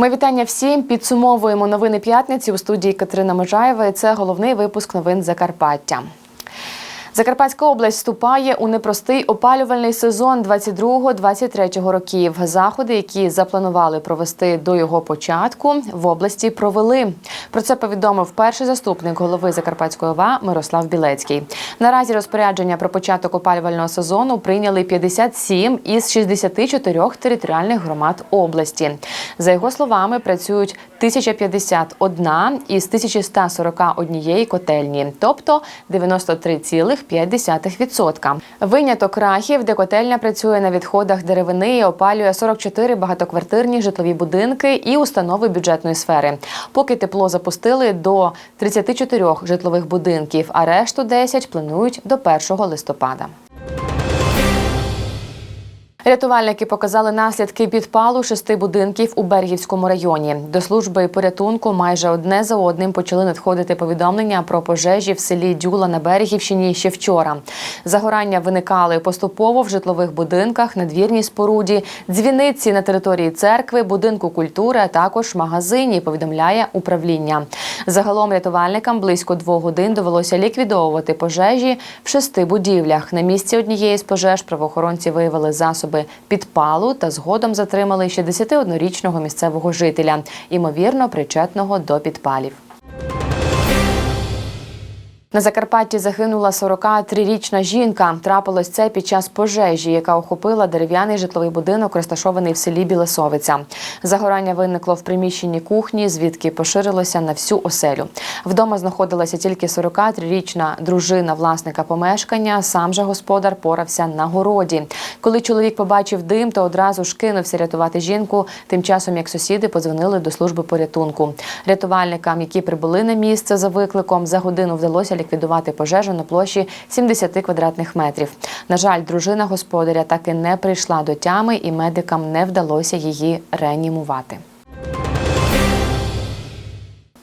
Ми вітання всім. Підсумовуємо новини п'ятниці у студії Катерина Можаєва. Це головний випуск новин Закарпаття. Закарпатська область вступає у непростий опалювальний сезон 22-23 років. Заходи, які запланували провести до його початку, в області провели. Про це повідомив перший заступник голови Закарпатської ОВА Мирослав Білецький. Наразі розпорядження про початок опалювального сезону прийняли 57 із 64 територіальних громад області. За його словами, працюють 1051 із 1141 котельні, тобто 93,5%. Виняток рахів, де котельня працює на відходах деревини і опалює 44 багатоквартирні житлові будинки і установи бюджетної сфери. Поки тепло запустили до 34 житлових будинків, а решту 10 планують до 1 листопада. Рятувальники показали наслідки підпалу шести будинків у Бергівському районі. До служби порятунку майже одне за одним почали надходити повідомлення про пожежі в селі Дюла на Берегівщині ще вчора. Загорання виникали поступово в житлових будинках, надвірній споруді, дзвіниці на території церкви, будинку культури, а також магазині. Повідомляє управління. Загалом рятувальникам близько двох годин довелося ліквідовувати пожежі в шести будівлях. На місці однієї з пожеж правоохоронці виявили засоби підпалу та згодом затримали 61-річного місцевого жителя, імовірно, причетного до підпалів. На Закарпатті загинула 43-річна жінка. Трапилось це під час пожежі, яка охопила дерев'яний житловий будинок, розташований в селі Білесовиця. Загорання виникло в приміщенні кухні, звідки поширилося на всю оселю. Вдома знаходилася тільки 43-річна дружина власника помешкання. Сам же господар порався на городі. Коли чоловік побачив дим, то одразу ж кинувся рятувати жінку. Тим часом, як сусіди подзвонили до служби порятунку. Рятувальникам, які прибули на місце за викликом, за годину вдалося ліквідувати пожежу на площі 70 квадратних метрів. На жаль, дружина господаря так і не прийшла до тями, і медикам не вдалося її реанімувати.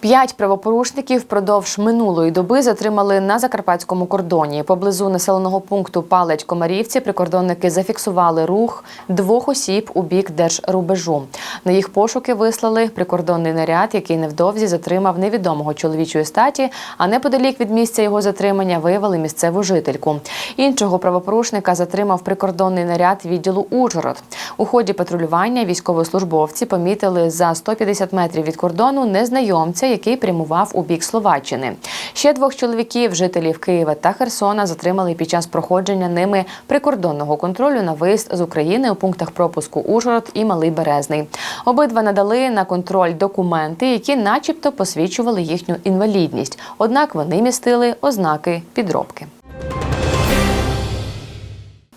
П'ять правопорушників впродовж минулої доби затримали на закарпатському кордоні. Поблизу населеного пункту Палеч Комарівці прикордонники зафіксували рух двох осіб у бік держрубежу. На їх пошуки вислали прикордонний наряд, який невдовзі затримав невідомого чоловічої статі. А неподалік від місця його затримання виявили місцеву жительку. Іншого правопорушника затримав прикордонний наряд відділу Ужгород. У ході патрулювання військовослужбовці помітили за 150 метрів від кордону незнайомця, який прямував у бік Словаччини. Ще двох чоловіків, жителів Києва та Херсона, затримали під час проходження ними прикордонного контролю на виїзд з України у пунктах пропуску Ужгород і Малий Березний. Обидва надали на контроль документи, які, начебто, посвідчували їхню інвалідність. Однак вони містили ознаки підробки.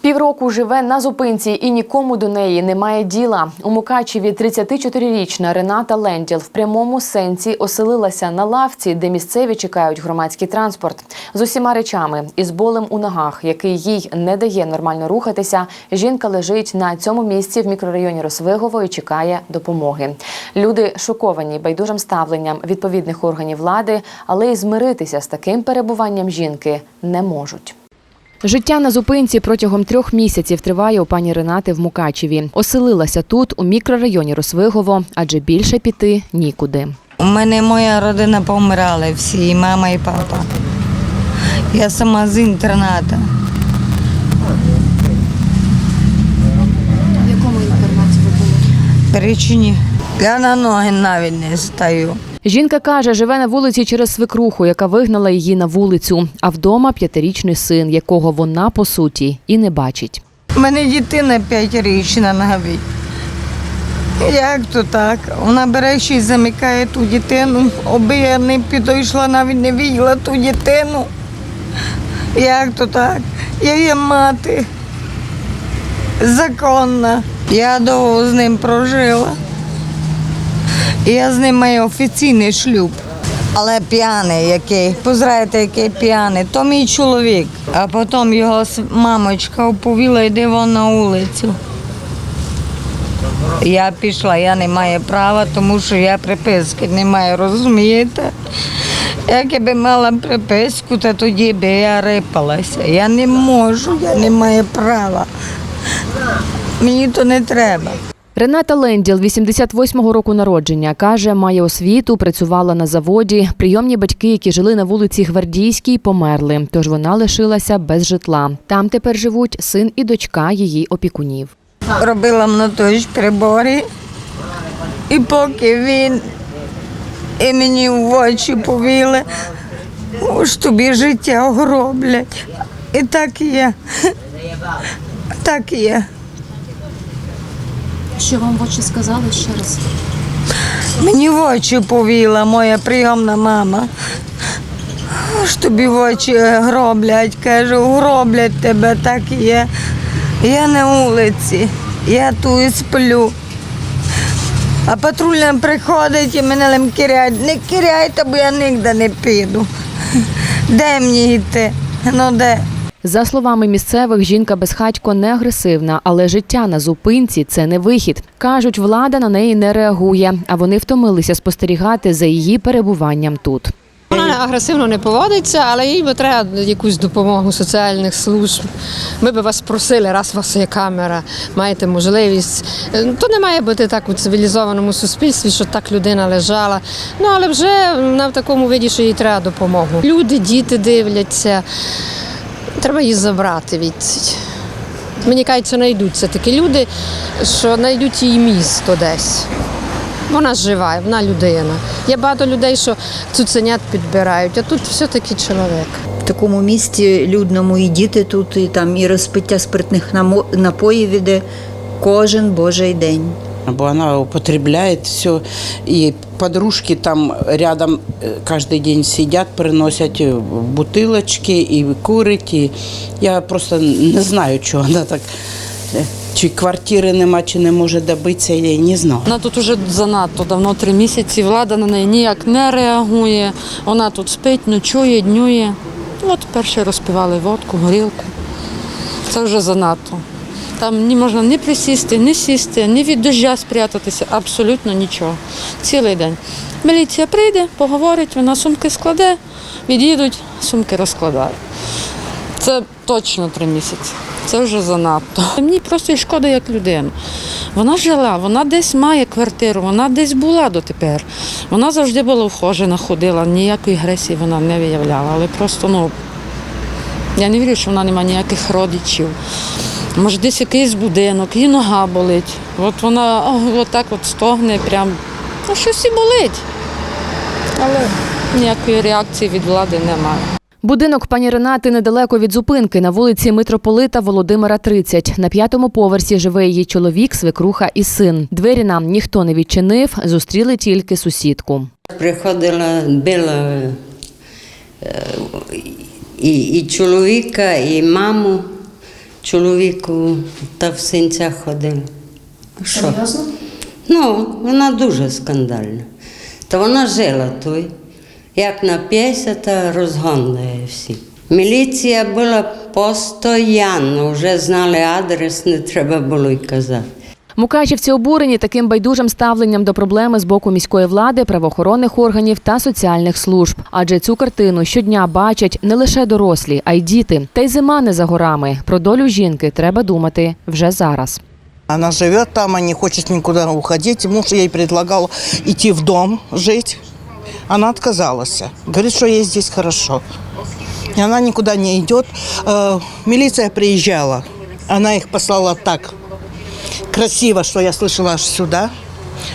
Півроку живе на зупинці і нікому до неї немає діла. У Мукачеві 34-річна Рената Ленділ в прямому сенсі оселилася на лавці, де місцеві чекають громадський транспорт. З усіма речами із болем у ногах, який їй не дає нормально рухатися. Жінка лежить на цьому місці в мікрорайоні Росвигово і чекає допомоги. Люди шоковані байдужим ставленням відповідних органів влади, але й змиритися з таким перебуванням жінки не можуть. Життя на зупинці протягом трьох місяців триває у пані Ренати в Мукачеві. Оселилася тут, у мікрорайоні Росвигово, адже більше піти нікуди. У мене моя родина помирали всі, і мама, і папа. Я сама з інтерната. В якому інтернаті ви були? Перечині. Я на ноги навіть не стаю. Жінка каже, живе на вулиці через свекруху, яка вигнала її на вулицю. А вдома п'ятирічний син, якого вона по суті і не бачить. У мене дитина п'ятирічна навіть. Як то так? Вона бере ще й замикає ту дитину, аби я не підійшла, навіть не виділа ту дитину. Як то так? Я є мати. Законна. Я довго з ним прожила. Я з ним маю офіційний шлюб. Але п'яний який, позраєте, який п'яний, то мій чоловік. А потім його мамочка оповіла, йди вон на вулицю. Я пішла, я не маю права, тому що я приписки не маю, розумієте? Як я би мала приписку, то тоді би я рипалася. Я не можу, я не маю права. Мені то не треба. Рената Ленділ, 88-го року народження, каже, має освіту, працювала на заводі. Прийомні батьки, які жили на вулиці Гвардійській, померли, тож вона лишилася без житла. Там тепер живуть син і дочка її опікунів. Робила мнотож прибори. І поки він і мені в очі повіли, уж тобі життя огроблять. І так є. Так є. Що вам в очі сказали ще раз? Мені в очі повіла моя прийомна мама. Аж тобі в очі гроблять, кажу, гроблять тебе, так є. Я на вулиці, я тут і сплю. А патрульна приходить і мене лим киряють. Не киряйте, бо я ніде не піду. Де мені йти? Ну де? За словами місцевих, жінка безхатько не агресивна, але життя на зупинці це не вихід. кажуть, влада на неї не реагує, а вони втомилися спостерігати за її перебуванням тут. Вона агресивно не поводиться, але їй би треба якусь допомогу соціальних служб. Ми би вас просили, раз у вас є камера, маєте можливість. Е, То не має бути так у цивілізованому суспільстві, що так людина лежала. Ну але вже в такому виді, що їй треба допомогу. Люди, діти дивляться. Треба її забрати від. Мені кажуть, що знайдуться такі люди, що знайдуть їй місто десь. Вона жива, вона людина. Є багато людей, що цуценят підбирають, а тут все-таки чоловік. В такому місті людному і діти тут, і там і розпиття спиртних напоїв іде кожен божий день. Бо она употребляет все, и подружки там рядом э, каждый день сидят, приносят э, бутылочки и курить. И я просто не знаю, чого вона так. е, Чи квартири нема, чи не може добитися, я не знаю. Вона тут уже занадто давно, три місяці. Влада на неї ніяк не реагує. Вона тут спить, ночує, днює. От перші розпивали водку, горілку. Це вже занадто. Там не можна ні присісти, ні сісти, ні від дождя спрятатися, абсолютно нічого. Цілий день. Міліція прийде, поговорить, вона сумки складе, від'їдуть, сумки розкладають. Це точно три місяці. Це вже занадто. Мені просто шкода як людину. Вона жила, вона десь має квартиру, вона десь була дотепер. Вона завжди була вхожена, ходила, ніякої агресії вона не виявляла. Але просто, ну, я не вірю, що вона не має ніяких родичів. Може, десь якийсь будинок, її нога болить. От вона отак от стогне, прям, ну щось і болить. Але ніякої реакції від влади немає. Будинок пані Ренати недалеко від зупинки на вулиці митрополита Володимира 30. На п'ятому поверсі живе її чоловік, свекруха і син. Двері нам ніхто не відчинив, зустріли тільки сусідку. Приходила, била е, і, і чоловіка, і маму чоловіку та в синцях ходила. Що? Серйозно? Ну, вона дуже скандальна. Та вона жила той, Як нап'ється, та розгонує всі. Міліція була постійно, вже знали адрес, не треба було й казати. Мукачівці обурені таким байдужим ставленням до проблеми з боку міської влади, правоохоронних органів та соціальних служб. Адже цю картину щодня бачать не лише дорослі, а й діти. Та й зима не за горами. Про долю жінки треба думати вже зараз. Она живет там, не хочет никуда уходить. Муж ей предлагал идти в дом жить. Она отказалась. Говорит, что ей здесь хорошо. И она никуда не идет. Э, Милиция приезжала. Она их послала так красиво, что я слышала аж сюда.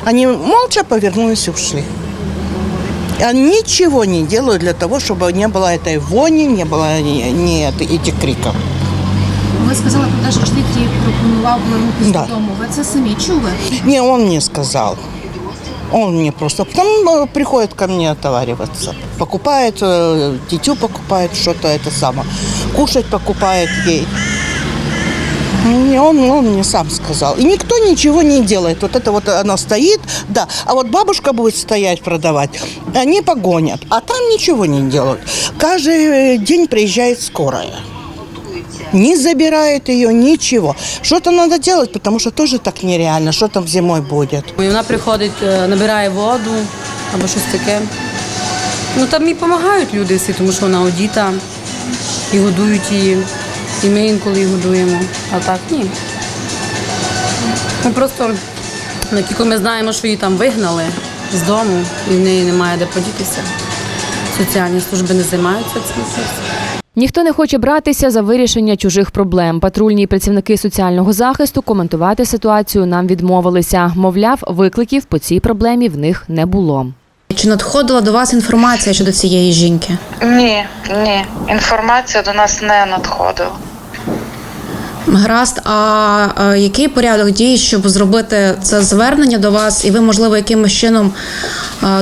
Они молча повернулись и ушли. Они ничего не делают для того, чтобы не было этой вони, не было ни, ни этой- этих криков. Ви сказали про те, що чоловік їй пропонував повернутися Да. додому. Ви це самі чули? Не, он мне сказал. Он мне просто... Потом э, приходит ко мне отовариваться. Покупает, э, дитю покупает что-то это самое. Кушать покупает ей. Не, Он, он мне сам сказал. И никто ничего не делает. Вот это вот она стоит, да. А вот бабушка будет стоять продавать, они погонят. А там ничего не делают. Каждый э, день приезжает скорая. Не забирает ее, ничего. Что-то надо делать, потому что тоже так нереально. Что там зимой будет? І вона приходить, е, набирає воду або щось таке. Ну там їй допомагають люди всі, тому що вона одіта і годують її. І ми інколи її годуємо. А так ні. Ми просто Ну, Тільки ми знаємо, що її там вигнали з дому, і в неї немає де подітися. Соціальні служби не займаються цим. Ніхто не хоче братися за вирішення чужих проблем. Патрульні працівники соціального захисту коментувати ситуацію нам відмовилися. Мовляв, викликів по цій проблемі в них не було. Чи надходила до вас інформація щодо цієї жінки? Ні, ні. Інформація до нас не надходила. Гаразд, а який порядок дій, щоб зробити це звернення до вас, і ви, можливо, якимось чином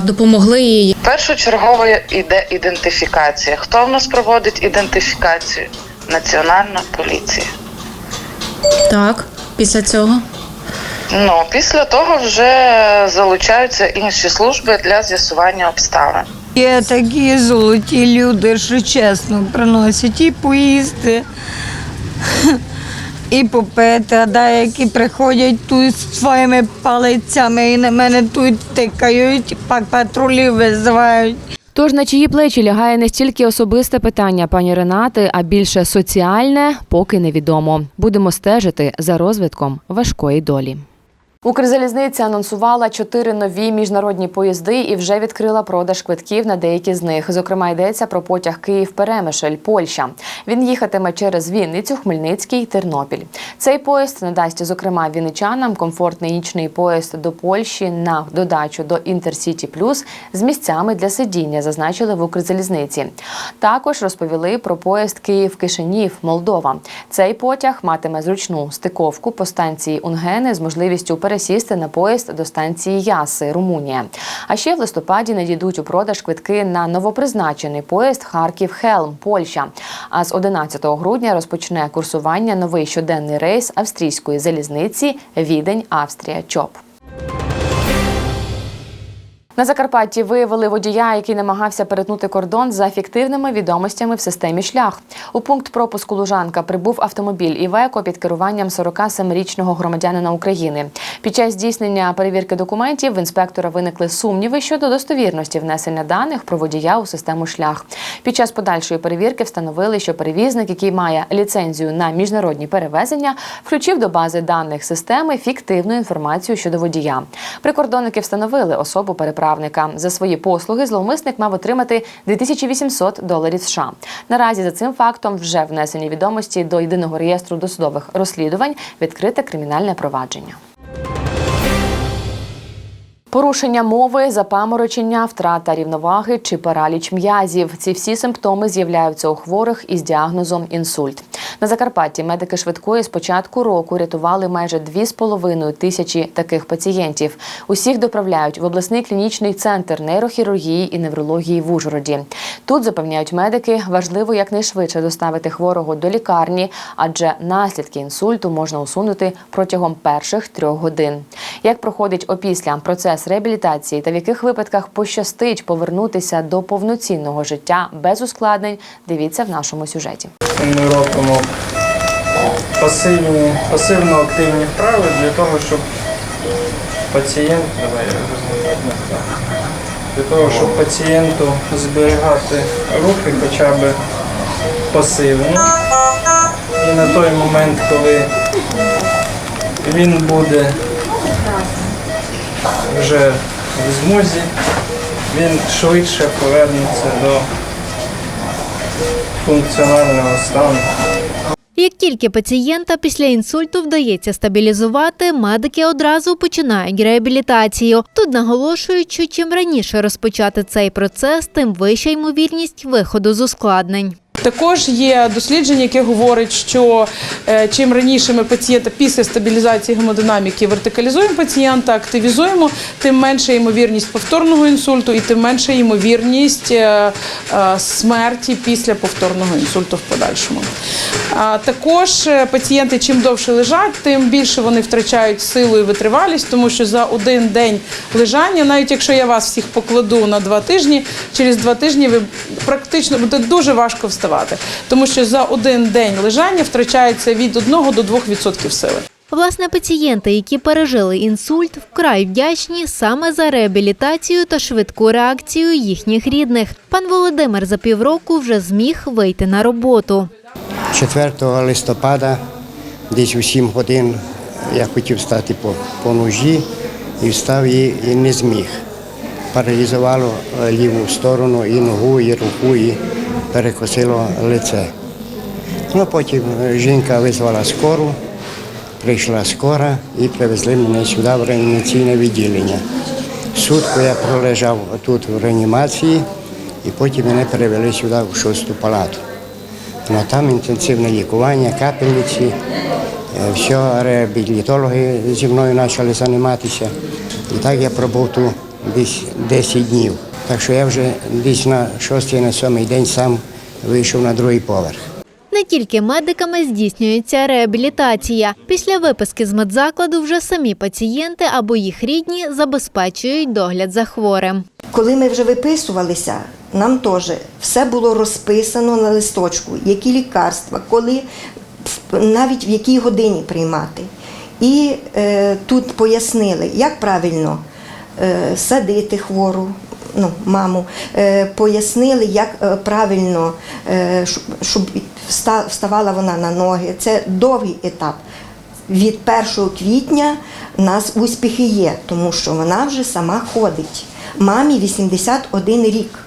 допомогли їй? Першочергово йде ідентифікація. Хто в нас проводить ідентифікацію? Національна поліція. Так, після цього. Ну, після того вже залучаються інші служби для з'ясування обставин. Є такі золоті люди, що чесно приносять і поїсти, і попити, а деякі приходять тут своїми палицями і на мене тут тикають, пак патрулів визивають. Тож на чиї плечі лягає не стільки особисте питання пані Ренати, а більше соціальне, поки невідомо. Будемо стежити за розвитком важкої долі. Укрзалізниця анонсувала чотири нові міжнародні поїзди і вже відкрила продаж квитків на деякі з них. Зокрема, йдеться про потяг Київ-Перемишль, Польща. Він їхатиме через Вінницю, Хмельницький, Тернопіль. Цей поїзд надасть, зокрема, вінничанам комфортний нічний поїзд до Польщі на додачу до Інтерсіті Плюс з місцями для сидіння, зазначили в Укрзалізниці. Також розповіли про поїзд Київ-Кишинів, Молдова. Цей потяг матиме зручну стиковку по станції Унгени з можливістю пересісти на поїзд до станції Яси, Румунія. А ще в листопаді надійдуть у продаж квитки на новопризначений поїзд Харків-Хелм, Польща. А з 11 грудня розпочне курсування новий щоденний рейс австрійської залізниці Відень, Австрія, ЧОП. На Закарпатті виявили водія, який намагався перетнути кордон за фіктивними відомостями в системі шлях. У пункт пропуску Лужанка прибув автомобіль Івеко під керуванням 47-річного громадянина України. Під час здійснення перевірки документів в інспектора виникли сумніви щодо достовірності внесення даних про водія у систему шлях. Під час подальшої перевірки встановили, що перевізник, який має ліцензію на міжнародні перевезення, включив до бази даних системи фіктивну інформацію щодо водія. Прикордонники встановили особу переправника. За свої послуги зловмисник мав отримати 2800 доларів США. Наразі за цим фактом вже внесені відомості до єдиного реєстру досудових розслідувань, відкрите кримінальне провадження. Порушення мови, запаморочення, втрата рівноваги чи параліч м'язів. Ці всі симптоми з'являються у хворих із діагнозом інсульт. На Закарпатті медики швидкої з початку року рятували майже 2,5 тисячі таких пацієнтів. Усіх доправляють в обласний клінічний центр нейрохірургії і неврології в Ужгороді. Тут запевняють медики, важливо якнайшвидше доставити хворого до лікарні, адже наслідки інсульту можна усунути протягом перших трьох годин. Як проходить опісля процес реабілітації та в яких випадках пощастить повернутися до повноцінного життя без ускладнень, дивіться в нашому сюжеті. Ми робимо пасивні, пасивно-активні вправи для того, щоб пацієнт, для того, щоб пацієнту зберігати рухи хоча б пасивні. І на той момент, коли він буде вже в змозі, він швидше повернеться до функціонального стану. Як тільки пацієнта після інсульту вдається стабілізувати, медики одразу починають реабілітацію. Тут наголошують, що чим раніше розпочати цей процес, тим вища ймовірність виходу з ускладнень. Також є дослідження, яке говорить, що е, чим раніше ми пацієнта після стабілізації гемодинаміки вертикалізуємо пацієнта, активізуємо, тим менша ймовірність повторного інсульту і тим менша ймовірність е, е, смерті після повторного інсульту в подальшому. Також пацієнти, чим довше лежать, тим більше вони втрачають силу і витривалість, тому що за один день лежання, навіть якщо я вас всіх покладу на два тижні, через два тижні ви практично буде дуже важко вставати, тому що за один день лежання втрачається від 1 до 2% сили. Власне, пацієнти, які пережили інсульт, вкрай вдячні саме за реабілітацію та швидку реакцію їхніх рідних. Пан Володимир за півроку вже зміг вийти на роботу. 4 листопада, десь у 7 годин, я хотів стати по, по ножі, і встав і, і не зміг. Паралізувало е, ліву сторону і ногу, і руку, і перекосило лице. Ну, потім жінка визвала скору, прийшла скора і привезли мене сюди в реанімаційне відділення. Сутку я пролежав тут в реанімації і потім мене перевели сюди в шосту палату. Ну, там інтенсивне лікування, капельниці, е, все, реабілітологи зі мною почали займатися. І так я пробув тут десь 10 днів. Так що я вже десь на шостий, на сьомий день сам вийшов на другий поверх. Не тільки медиками здійснюється реабілітація. Після виписки з медзакладу вже самі пацієнти або їх рідні забезпечують догляд за хворим. Коли ми вже виписувалися, нам теж все було розписано на листочку, які лікарства, коли в- навіть в якій годині приймати. І е, тут пояснили, як правильно е, садити хвору. Ну, маму е, пояснили, як е, правильно, е, щоб, вставала вона на ноги. Це довгий етап. Від 1 квітня у нас успіхи є, тому що вона вже сама ходить. Мамі 81 рік.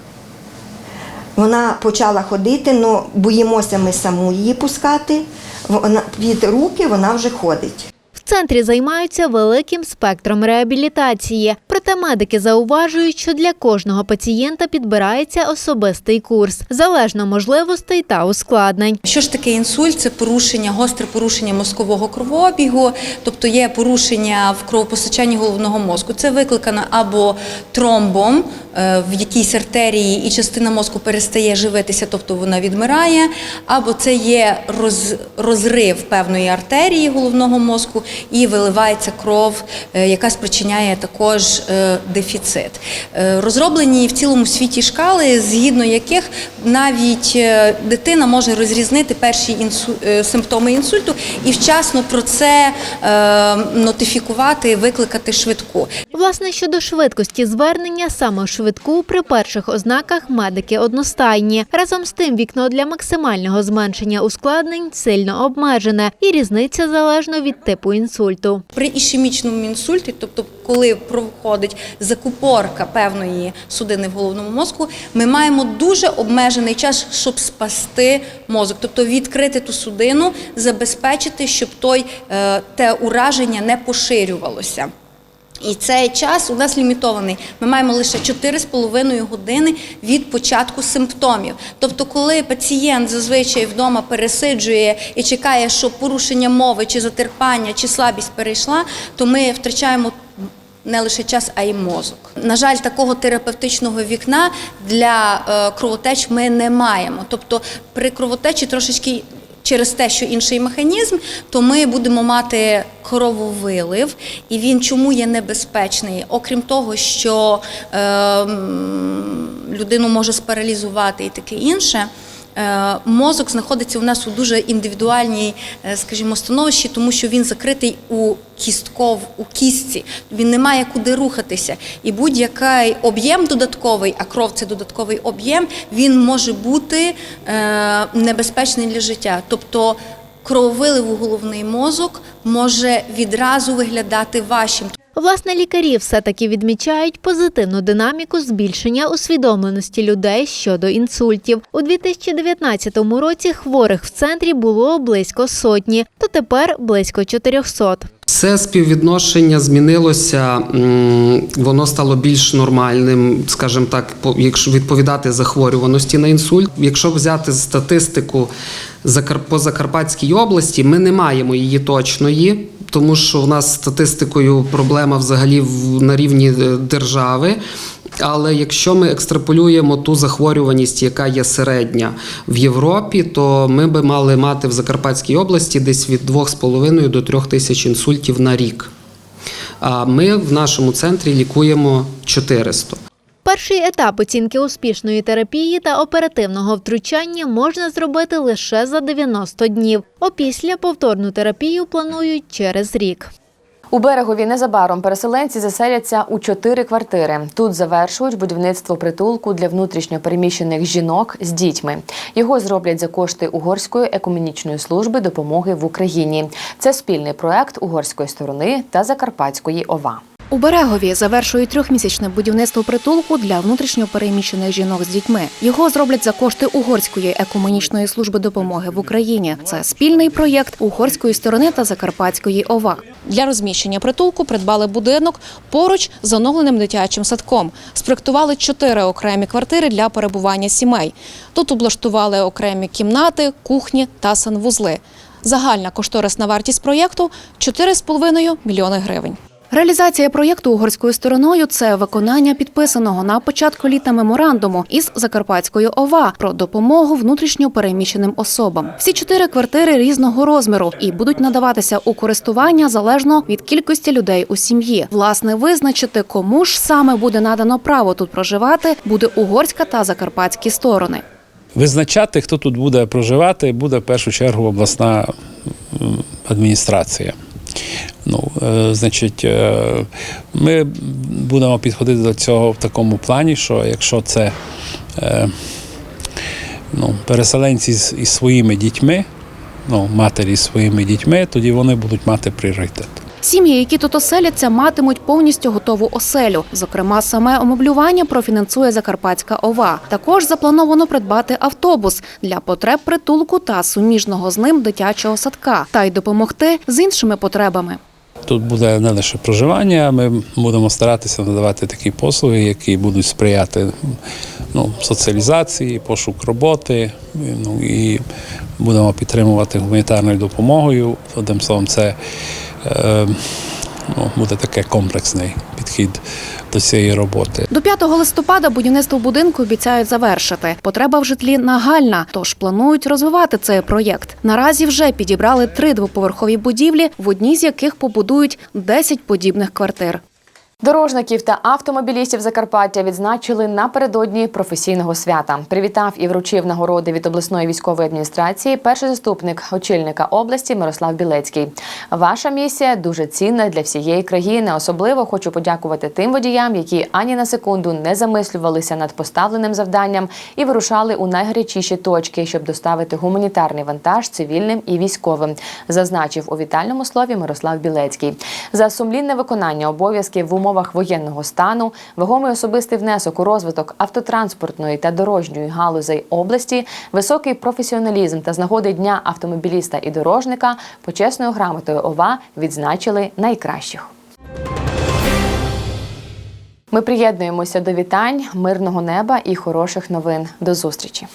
Вона почала ходити, але боїмося ми саму її пускати. Вона від руки вона вже ходить. В центрі займаються великим спектром реабілітації. Проте медики зауважують, що для кожного пацієнта підбирається особистий курс, залежно можливостей та ускладнень. Що ж таке інсульт? Це порушення, гостре порушення мозкового кровообігу, тобто є порушення в кровопостачанні головного мозку. Це викликано або тромбом е, в якійсь артерії, і частина мозку перестає живитися, тобто вона відмирає, або це є роз, розрив певної артерії головного мозку і виливається кров, е, яка спричиняє також дефіцит. Е, Розроблені в цілому світі шкали, згідно яких навіть е, дитина може розрізнити перші інсу- е, симптоми інсульту і вчасно про це е, нотифікувати, викликати швидку. Власне, щодо швидкості звернення, саме швидку при перших ознаках медики одностайні. Разом з тим, вікно для максимального зменшення ускладнень сильно обмежене, і різниця залежно від типу інсульту. При ішемічному інсульті, тобто коли проходить закупорка певної судини в головному мозку, ми маємо дуже обмежений час, щоб спасти мозок, тобто відкрити ту судину, забезпечити, щоб той е, те ураження не поширювалося. І цей час у нас лімітований. Ми маємо лише 4,5 години від початку симптомів. Тобто, коли пацієнт зазвичай вдома пересиджує і чекає, що порушення мови, чи затерпання, чи слабість перейшла, то ми втрачаємо. Не лише час, а й мозок. На жаль, такого терапевтичного вікна для е, кровотеч ми не маємо. Тобто при кровотечі трошечки через те, що інший механізм, то ми будемо мати крововилив, і він чому є небезпечний? Окрім того, що е, людину може спаралізувати і таке інше. Е, Мозок знаходиться у нас у дуже індивідуальній, е, скажімо, становищі, тому що він закритий у кістков, у кістці. Він не має куди рухатися. І будь-який об'єм додатковий, а кров це додатковий об'єм, він може бути е, небезпечний для життя. Тобто крововилив у головний мозок може відразу виглядати важчим. Власне, лікарі все-таки відмічають позитивну динаміку збільшення усвідомленості людей щодо інсультів. У 2019 році хворих в центрі було близько сотні, то тепер близько 400. Це співвідношення змінилося, воно стало більш нормальним, скажімо так, якщо відповідати захворюваності на інсульт. Якщо взяти статистику по Закарпатській області, ми не маємо її точної, тому що в нас статистикою проблема взагалі на рівні е, держави. Але якщо ми екстраполюємо ту захворюваність, яка є середня в Європі, то ми би мали мати в Закарпатській області десь від 2,5 до 3 тисяч інсультів на рік. А ми в нашому центрі лікуємо 400. Перший етап оцінки успішної терапії та оперативного втручання можна зробити лише за 90 днів. Опісля повторну терапію планують через рік. У берегові незабаром переселенці заселяться у чотири квартири. Тут завершують будівництво притулку для внутрішньо переміщених жінок з дітьми. Його зроблять за кошти угорської екуменічної служби допомоги в Україні. Це спільний проект угорської сторони та Закарпатської ОВА. У Берегові завершують трьохмісячне будівництво притулку для внутрішньо переміщених жінок з дітьми. Його зроблять за кошти Угорської екуменічної служби допомоги в Україні. Це спільний проєкт угорської сторони та Закарпатської ОВА. Для розміщення притулку придбали будинок поруч з оновленим дитячим садком. Спроектували чотири окремі квартири для перебування сімей. Тут облаштували окремі кімнати, кухні та санвузли. Загальна кошторисна вартість проєкту 4,5 мільйони гривень. Реалізація проєкту угорською стороною це виконання підписаного на початку літа меморандуму із Закарпатською ОВА про допомогу внутрішньо переміщеним особам. Всі чотири квартири різного розміру і будуть надаватися у користування залежно від кількості людей у сім'ї. Власне, визначити, кому ж саме буде надано право тут проживати, буде угорська та закарпатські сторони. Визначати, хто тут буде проживати, буде в першу чергу обласна адміністрація. Ну, е, значить, е, ми будемо підходити до цього в такому плані, що якщо це е, ну, переселенці з із своїми дітьми, ну, матері з своїми дітьми, тоді вони будуть мати пріоритет. Сім'ї, які тут оселяться, матимуть повністю готову оселю. Зокрема, саме омоблювання профінансує Закарпатська ОВА. Також заплановано придбати автобус для потреб притулку та суміжного з ним дитячого садка та й допомогти з іншими потребами. Тут буде не лише проживання, ми будемо старатися надавати такі послуги, які будуть сприяти ну, соціалізації, пошук роботи. Ну, і будемо підтримувати гуманітарною допомогою. Одним словом, це ну, буде таке комплексний підхід до цієї роботи. До 5 листопада будівництво будинку обіцяють завершити. Потреба в житлі нагальна, тож планують розвивати цей проєкт. Наразі вже підібрали три двоповерхові будівлі, в одній з яких побудують 10 подібних квартир. Дорожників та автомобілістів Закарпаття відзначили напередодні професійного свята. Привітав і вручив нагороди від обласної військової адміністрації перший заступник очільника області Мирослав Білецький. Ваша місія дуже цінна для всієї країни. Особливо хочу подякувати тим водіям, які ані на секунду не замислювалися над поставленим завданням і вирушали у найгарячіші точки, щоб доставити гуманітарний вантаж цивільним і військовим. Зазначив у вітальному слові Мирослав Білецький. За сумлінне виконання обов'язків в умовах воєнного стану, вагомий особистий внесок у розвиток автотранспортної та дорожньої галузей області, високий професіоналізм та з нагоди дня автомобіліста і дорожника почесною грамотою ОВА відзначили найкращих. Ми приєднуємося до вітань, мирного неба і хороших новин. До зустрічі.